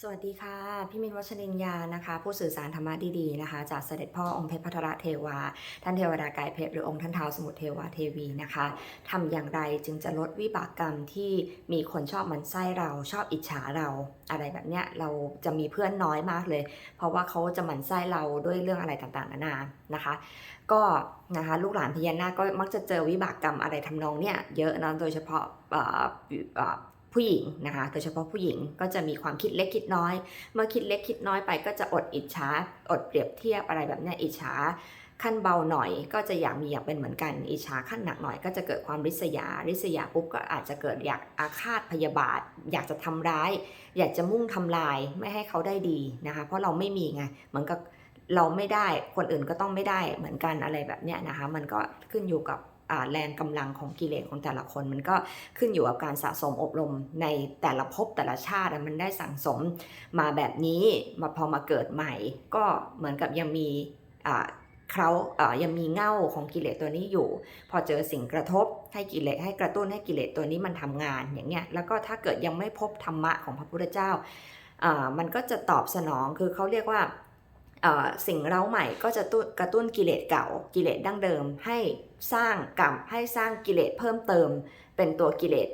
สวัสดีค่ะ พี่มินวัชรินยานะคะ ผู้สื่อสารธรรมะดีๆนะคะ จากเสด็จพ่อองค์เพชรพัทรเทวา ท่านเทวดากายเพชรหรือองค์ท่านเท้าวสมุทรเทวาเทวีนะคะทำอย่างไรจึงจะลดวิบากกรรมที่มีคนชอบมันไส้เราชอบอิจฉาเราอะไรแบบเนี้ยเราจะมีเพื่อนน้อยมากเลย เพราะว่าเขาจะมันไส้เราด้วยเรื่องอะไรต่างๆนานานะคะ ก็นะคะลูกหลานพญานาคก็มักจะเจอวิบากกรรมอะไรทำนองเนี้ยเยอะนะโดยเฉพาะเอ่อเอ่อ ผู้หญิงนะคะโดยเฉพาะผู้หญิงก็จะมีความคิดเล็กคิดน้อย เมื่อคิดเล็กคิดน้อยไปก็จะอดอิจฉาอดเปรียบเทียบอะไรแบบนี้อิจฉาขั้นเบาหน่อยก็จะอยากมีอยากเป็นเหมือนกัน อิจฉาขั้นหนักหน่อยก็จะเกิดความริษยา ริษยาปุ๊บก็อาจจะเกิดอยากอาฆาตพยาบาท อยากจะทำร้าย อยากจะมุ่งทำลายไม่ให้เขาได้ดีนะคะ เพราะเราไม่มีไงเหมือนกับเราไม่ได้คนอื่นก็ต้องไม่ได้เหมือนกันอะไรแบบเนี้ยนะคะ มันก็ขึ้นอยู่กับ แรงกำลังของกิเลสของแต่ละคน มันก็ขึ้นอยู่กับการสะสมอบรมในแต่ละภพแต่ละชาติมันได้สั่งสมมาแบบนี้มาพอมาเกิดใหม่ ก็เหมือนกับยังมีเขายังมีเง่าของกิเลสตัวนี้อยู่ พอเจอสิ่งกระทบให้กิเลสให้กระตุ้นให้กิเลสตัวนี้มันทำงานอย่างเงี้ยแล้วก็ถ้าเกิดยังไม่พบธรรมะของพระพุทธเจ้ามันก็จะตอบสนองคือเขาเรียกว่า สิ่งเร้าใหม่ก็จะกระตุ้นกิเลสเก่ากิเลสดั้งเดิม ให้สร้างกรรมให้สร้างกิเลสเพิ่มเติม เป็นตัวกิเลส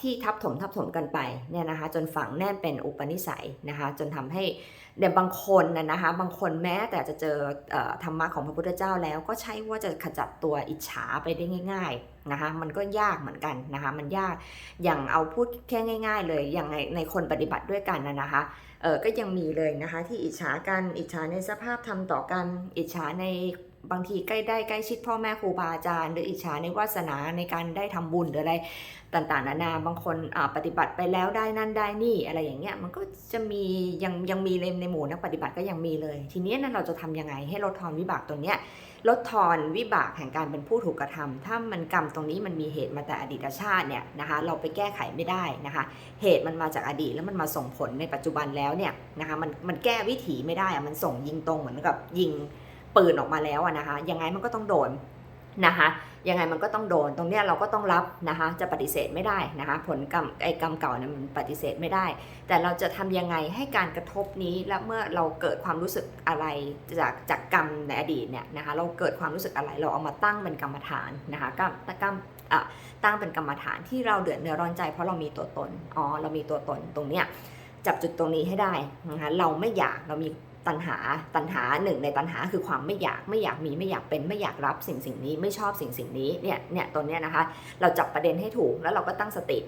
ที่ทับถมทับถมกันไปเนี่ยนะคะจนฝังแน่นเป็นอุปนิสัยนะคะจนทำให้เดี๋ยวบางคนนะนะคะบางคนแม้แต่จะเจออธรรมะของพระพุทธเจ้าแล้วก็ใช่ว่าจะขจัดตัวอิจฉาไปได้ง่าย ๆนะคะมันก็ยากเหมือนกันนะคะมันยากอย่างเอาพูดแค่ง่าย ๆ เลยอย่างในในคนปฏิบัติด้วยกันนะนะคะเออก็ยังมีเลยนะคะที่อิจฉากันอิจฉาในสภาพทำต่อกันอิจฉาใน บางทีใกล้ได้ใกล้ชิดพ่อแม่ครูบาอาจารย์ หรืออิจฉาในวาสนาในการได้ทำบุญหรืออะไรต่างๆนานาบางคนปฏิบัติไปแล้วได้นั่นได้นี่อะไรอย่างเงี้ยมันก็จะมียังยังมีในในหมู่นักปฏิบัติก็ยังมีเลย ทีนี้นั่นเราจะทำยังไงให้ลดทอนวิบากตรงเนี้ยลดทอนวิบากแห่งการเป็นผู้ถูกกระทำถ้ามันกรรมตรงนี้มันมีเหตุมาแต่อดีตชาติเนี่ยนะคะเราไปแก้ไขไม่ได้นะคะเหตุมันมาจากอดีตแล้วมันมาส่งผลในปัจจุบันแล้วเนี่ยนะคะมันมันแก้วิถีไม่ได้อะมันส่งยิงตรงเหมือนกับยิง ปืนออกมาแล้วอะนะคะยังไงมันก็ต้องโดนนะคะยังไงมันก็ต้องโดนตรงเนี้ยเราก็ต้องรับนะคะจะปฏิเสธไม่ได้นะคะผลกรรมไอ้กรรมเก่าเนี่ยมันปฏิเสธไม่ได้ แต่เราจะทำยังไงให้การกระทบนี้และเมื่อเราเกิดความรู้สึกอะไรจากจากกรรมในอดีตเนี่ยนะคะเราเกิดความรู้สึกอะไรเราเอามาตั้งเป็นกรรมฐานนะคะกรรมกรรมอะตั้งเป็นกรรมฐานที่เราเดือดเนื้อร้อนใจเพราะเรามีตัวตนอ๋อเรามีตัวตนตรงเนี้ยจับจุดตรงนี้ให้ได้นะคะเราไม่อยากเรามี ตัณหาตัณหาหนึ่งในตัณหาคือความไม่อยากไม่อยากมีไม่อยากเป็นไม่อยากรับสิ่งสิ่งนี้ไม่ชอบสิ่งสิ่งนี้เนี่ยเนี่ยตัวเนี้ยนะคะ เราจับประเด็นให้ถูกแล้วเราก็ตั้งสติ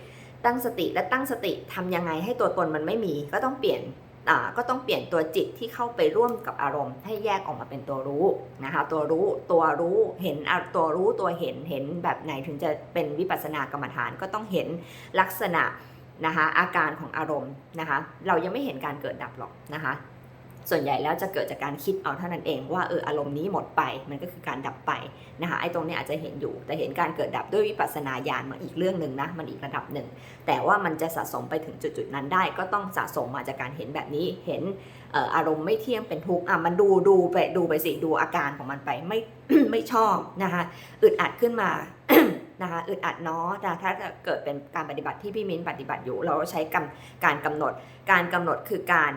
ตั้งสติและตั้งสติทำยังไงให้ตัวตนมันไม่มี ก็ต้องเปลี่ยนอ่าก็ต้องเปลี่ยนตัวจิตที่เข้าไปร่วมกับอารมณ์ ให้แยกออกมาเป็นตัวรู้นะคะ ตัวรู้ตัวรู้เห็นอะตัวรู้ตัวเห็นเห็นแบบไหนถึงจะเป็นวิปัสสนากรรมฐานก็ต้องเห็นลักษณะนะคะอาการของอารมณ์นะคะ เรายังไม่เห็นการเกิดดับหรอกนะคะ ส่วนใหญ่แล้วจะเกิดจากการคิดเอาเท่านั้นเองว่าเอออารมณ์นี้หมดไปมันก็คือการดับไปนะคะไอ้ตรงนี้อาจจะเห็นอยู่ แต่เห็นการเกิดดับด้วยวิปัสสนาญาณมันอีกเรื่องหนึ่งนะมันอีกระดับหนึ่ง แต่ว่ามันจะสะสมไปถึงจุดๆนั้นได้ ก็ต้องสะสมมาจากการเห็นแบบนี้เห็นอออารมณ์ไม่เที่ยงเป็นทุกข์อะมันดูดูไปดูไปสิดูอาการของมันไปไม่ไม่ชอบนะคะอึดอัดขึ้นมา นะคะอึดอัดเนาะแต่ถ้าจะเกิดเป็นการปฏิบัติที่พี่มิ้นปฏิบัติอยู่ เราใช้กำการกำหนด การกำหนดคือการ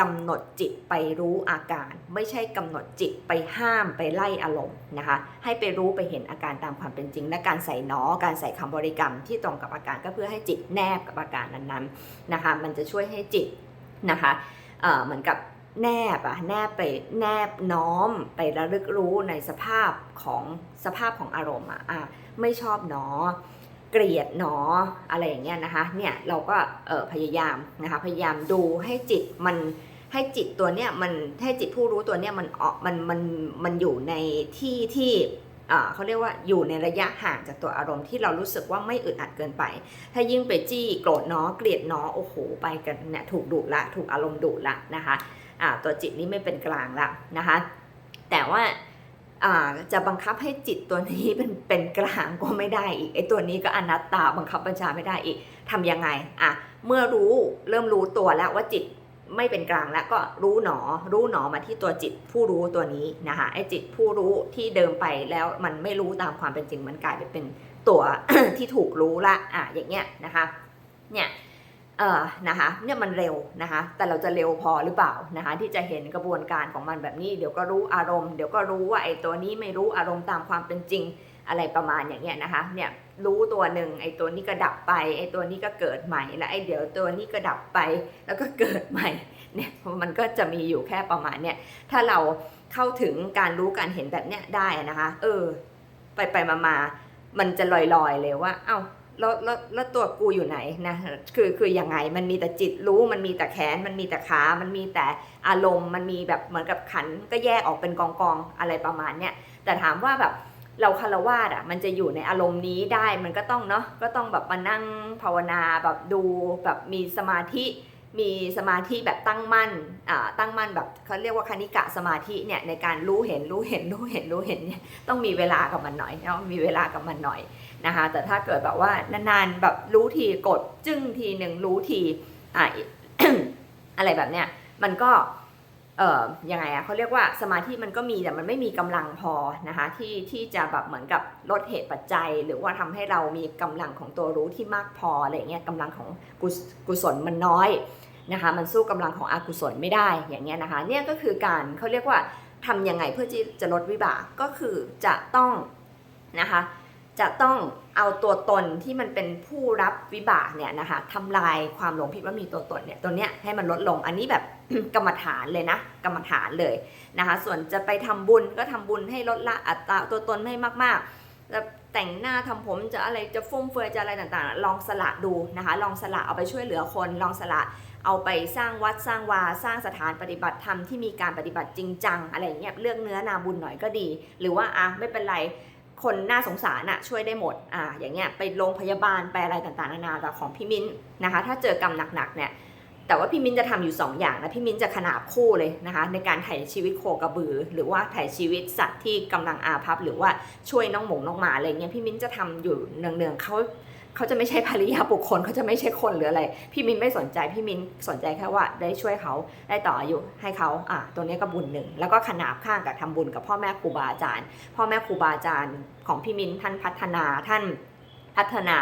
กำหนดจิตไปรู้อาการ ไม่ใช่กำหนดจิตไปห้ามไปไล่อารมณ์นะคะ ให้ไปรู้ไปเห็นอาการตามความเป็นจริง และการใส่หนอการใส่คำบริกรรมที่ตรงกับอาการก็เพื่อให้จิตแนบกับอาการนั้นๆนะคะ มันจะช่วยให้จิตนะคะเหมือนกับแนบอะแนบไปแนบน้อมไประลึกรู้ในสภาพของสภาพของอารมณ์อะอะ ไม่ชอบหนอ เกลียดหนออะไรอย่างเงี้ยนะคะ เนี่ยเราก็เออพยายามนะคะ พยายามดูให้จิตมันให้จิตตัวเนี้ยมันให้จิตผู้รู้ตัวเนี้ยมันออกมันมันมันอยู่ในที่ที่เขาเรียกว่าอยู่ในระยะห่างจากตัวอารมณ์ที่เรารู้สึกว่าไม่อึดอัดเกินไป ถ้ายิ่งไปจี้โกรธหนอเกลียดหนอโอ้โหไปกันเนี่ยถูกดุละ ถูกอารมณ์ดุละนะคะอ่าตัวจิตนี้ไม่เป็นกลางละนะคะ แต่ว่า จะบังคับให้จิตตัวนี้เป็นเป็นกลางก็ไม่ได้อีกไอ้ตัวนี้ก็อนัตตาบังคับบัญชาไม่ได้อีกทำยังไงอะเมื่อรู้เริ่มรู้ตัวแล้วว่าจิตไม่เป็นกลางแล้วก็รู้หนอ รู้หนอมาที่ตัวจิตผู้รู้ตัวนี้นะคะไอ้จิตผู้รู้ที่เดิมไปแล้วมันไม่รู้ตามความเป็นจริงมันกลายไปเป็นตัวที่ถูกรู้ละอะอย่างเงี้ยนะคะเนี่ย เออนะคะเนี่ยมันเร็วนะคะ แต่เราจะเร็วพอหรือเปล่านะคะที่จะเห็นกระบวนการของมันแบบนี้ เดี๋ยวก็รู้อารมณ์เดี๋ยวก็รู้ว่าไอ้ตัวนี้ไม่รู้อารมณ์ตามความเป็นจริงอะไรประมาณอย่างเงี้ยนะคะเนี่ยรู้ตัวหนึ่งไอ้ตัวนี้ก็ดับไปไอ้ตัวนี้ก็เกิดใหม่ แล้วไอ้เดี๋ยวตัวนี้ก็ดับไปแล้วก็เกิดใหม่เนี่ยมันก็จะมีอยู่แค่ประมาณเนี่ยถ้าเราเข้าถึงการรู้การเห็นแบบเนี้ยได้นะคะ เออ ไปไปมามามันจะลอยๆเลยว่า เอ้า แล้วแล้วแล้วตัวกูอยู่ไหนนะคือคือยังไงมันมีแต่จิตรู้มันมีแต่แขน มันมีแต่ขา มันมีแต่อารมณ์ มันมีแบบเหมือนกับขันก็แยกออกเป็นกองกองอะไรประมาณเนี้ยแต่ถามว่าแบบเราคารวาสอะมันจะอยู่ในอารมณ์นี้ได้มันก็ต้องเนาะก็ต้องแบบมานั่งภาวนาแบบดูแบบมีสมาธิ มีสมาธิแบบตั้งมั่นอ่าตั้งมั่นแบบเขาเรียกว่าคณิกะสมาธิเนี่ยในการรู้เห็นรู้เห็นรู้เห็นรู้เห็นเนี่ยต้องมีเวลากับมันหน่อยเนาะมีเวลากับมันหน่อยนะคะแต่ถ้าเกิดแบบว่านานๆแบบรู้ทีกดจึ้งทีหนึ่งรู้ทีอะอะไรแบบเนี้ยมันก็ เอ่อยังไงอะเขาเรียกว่าสมาธิมันก็มีแต่มันไม่มีกำลังพอนะคะที่ที่จะแบบเหมือนกับลดเหตุปัจจัย หรือว่าทำให้เรามีกำลังของตัวรู้ที่มากพออะไรเงี้ยกำลังของกุศลมันน้อยนะคะ มันสู้กำลังของอกุศลไม่ได้อย่างเงี้ยนะคะเนี่ยก็คือการเขาเรียกว่าทำยังไงเพื่อที่จะลดวิบากก็คือจะต้องนะคะ จะต้องเอาตัวตนที่มันเป็นผู้รับวิบากเนี่ยนะคะทำลายความหลงผิดว่ามีตัวตนเนี่ยตัวเนี้ยให้มันลดลงอันนี้แบบกรรมฐานเลยนะกรรมฐานเลยนะคะส่วนจะไปทำบุญก็ทำบุญให้ลดละอัตราตัวตนไม่มากๆจะแต่งหน้าทำผมจะอะไรจะฟุ่มเฟือยจะอะไรต่างๆ ลองสละดูนะคะลองสละเอาไปช่วยเหลือคนลองสละเอาไปสร้างวัดสร้างวาสร้างสถานปฏิบัติธรรมที่มีการปฏิบัติจริงจังอะไรเงี้ยเลือกเนื้อนาบุญหน่อยก็ดี หรือว่าอะไม่เป็นไร คนน่าสงสารอะช่วยได้หมดอ่าอย่างเงี้ยไปโรงพยาบาลไปอะไรต่างๆนานาแต่ของพี่มิ้นนะคะ ถ้าเจอกรรมหนักๆเนี่ยแต่ว่าพี่มิ้นจะทำอยู่ 2 อย่างนะพี่มิ้นจะขนาบคู่เลยนะคะ ในการถ่ายชีวิตโคกระบือ หรือว่าถ่ายชีวิตสัตว์ที่กำลังอาภัพหรือว่าช่วยน้องหมงน้องหมาอะไรเงี้ยพี่มิ้นจะทำอยู่เนืองๆเขา เขาจะไม่ใช่ภริยาบุคคลเขาจะไม่ใช่คนหรืออะไร พี่มินไม่สนใจพี่มินสนใจแค่ว่าได้ช่วยเขาได้ต่ออายุให้เขาอะตัวนี้ก็บุญหนึ่งแล้วก็ขนาบข้างกับทำบุญกับพ่อแม่ครูบาอาจารย์ พ่อแม่ครูบาอาจารย์ของพี่มินท่านพัฒนาท่านพัฒนา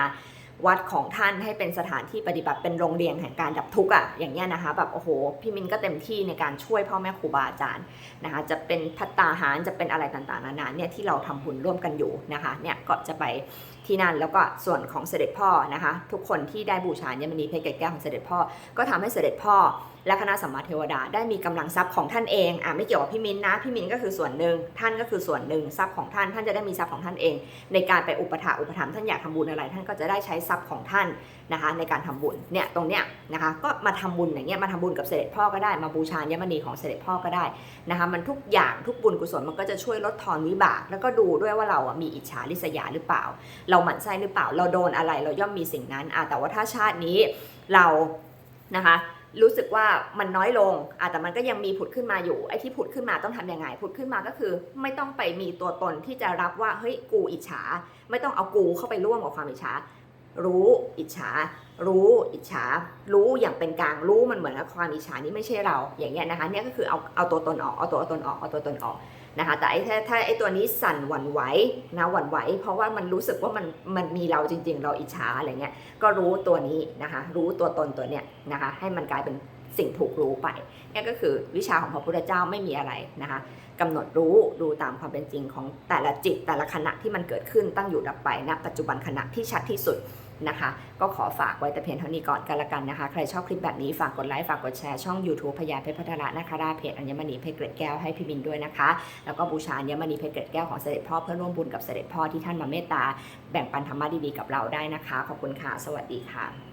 วัดของท่านให้เป็นสถานที่ปฏิบัติเป็นโรงเรียนแห่งการดับทุกข์อะอย่างเงี้ยนะคะแบบโอ้โหพี่มินก็เต็มที่ในการช่วยพ่อแม่ครูบาอาจารย์นะคะจะเป็นพัตตาหารจะเป็นอะไรต่างๆนานาเนี่ยที่เราทำบุญร่วมกันอยู่นะคะเนี่ยก็จะไป ที่นั่นแล้วก็ส่วนของเสด็จพ่อนะคะ ทุกคนที่ได้บูชาเยมณีเพชรเกศแก้วของเสด็จพ่อ ก็ทำให้เสด็จพ่อ และคณะสัมมาเทวดาได้มีกำลังทรัพย์ของท่านเองอะไม่เกี่ยวกับพี่มินนะพี่มินก็คือส่วนหนึ่งท่านก็คือส่วนหนึ่งทรัพย์ของท่านท่านจะได้มีทรัพย์ของท่านเอง ในการไปอุปถาอุปถัมภ์ท่านอยากทำบุญอะไร ท่านก็จะได้ใช้ทรัพย์ของท่านนะคะ ในการทำบุญเนี่ยตรงเนี้ยนะคะก็มาทำบุญอย่างเงี้ยมาทำบุญกับเสด็จพ่อก็ได้มาบูชาญมณีของเสด็จพ่อก็ได้นะคะมันทุกอย่างทุกบุญกุศลมันก็จะช่วยลดทอนวิบาก แล้วก็ดูด้วยว่าเราอะมีอิจฉาริษยาหรือเปล่าเราราหมั่นไส้หรือเปล่า เราโดนอะไรเราย่อมมีสิ่งนั้นอะแต่ว่าถ้าชาตินี้เรานะคะรู้สึกว่ามันน้อยลงอะแต่มันก็ยังมีผุดขึ้นมาอยู่ ไอ้ที่ผุดขึ้นมาต้องทำยังไง ผุดขึ้นมาก็คือ ไม่ต้องไปมีตัวตนที่จะรับว่า เฮ้ย กูอิจฉา ไม่ต้องเอากูเข้าไปร่วมกับความอิจฉา รู้อิจฉา รู้อิจฉา รู้อย่างเป็นกลาง รู้มันเหมือนกับความอิจฉานี่ไม่ใช่เรา อย่างเงี้ยนะคะ เนี่ยก็คือเอาเอาตัวตนออก เอาตัวตนออก เอาตัวตนออก นะคะแต่ไอ้ถ้าถ้าไอ้ตัวนี้สั่นหวั่นไหวนะหวั่นไหว เพราะว่ามันรู้สึกว่ามันมันมีเราจริง ๆ เราอิจฉาอะไรเงี้ยก็รู้ตัวนี้นะคะรู้ตัวตนตัวเนี้ยนะคะให้มันกลายเป็นสิ่งถูกรู้ไปนี่ก็คือวิชาของพระพุทธเจ้าไม่มีอะไรนะคะกำหนดรู้ดูตามความเป็นจริงของแต่ละจิตแต่ละขณะที่มันเกิดขึ้นตั้งอยู่ดับไปณปัจจุบันขณะที่ชัดที่สุด นะคะ ก็ขอฝากไว้แต่เพียงเท่านี้ก่อนกันละกันนะคะ ใครชอบคลิปแบบนี้ฝากกดไลค์ฝากกดแชร์ช่อง YouTube พญาเพชรพัทระนะคะได้เพจอัญมณีเพชรเกร็ดแก้วให้พี่บินด้วยนะคะ แล้วก็บูชาอัญมณีเพชรเกร็ดแก้วของเสด็จพ่อเพื่อร่วมบุญกับเสด็จพ่อที่ท่านมาเมตตาแบ่งปันธรรมะดีๆกับเราได้นะคะ ขอบคุณค่ะ สวัสดีค่ะ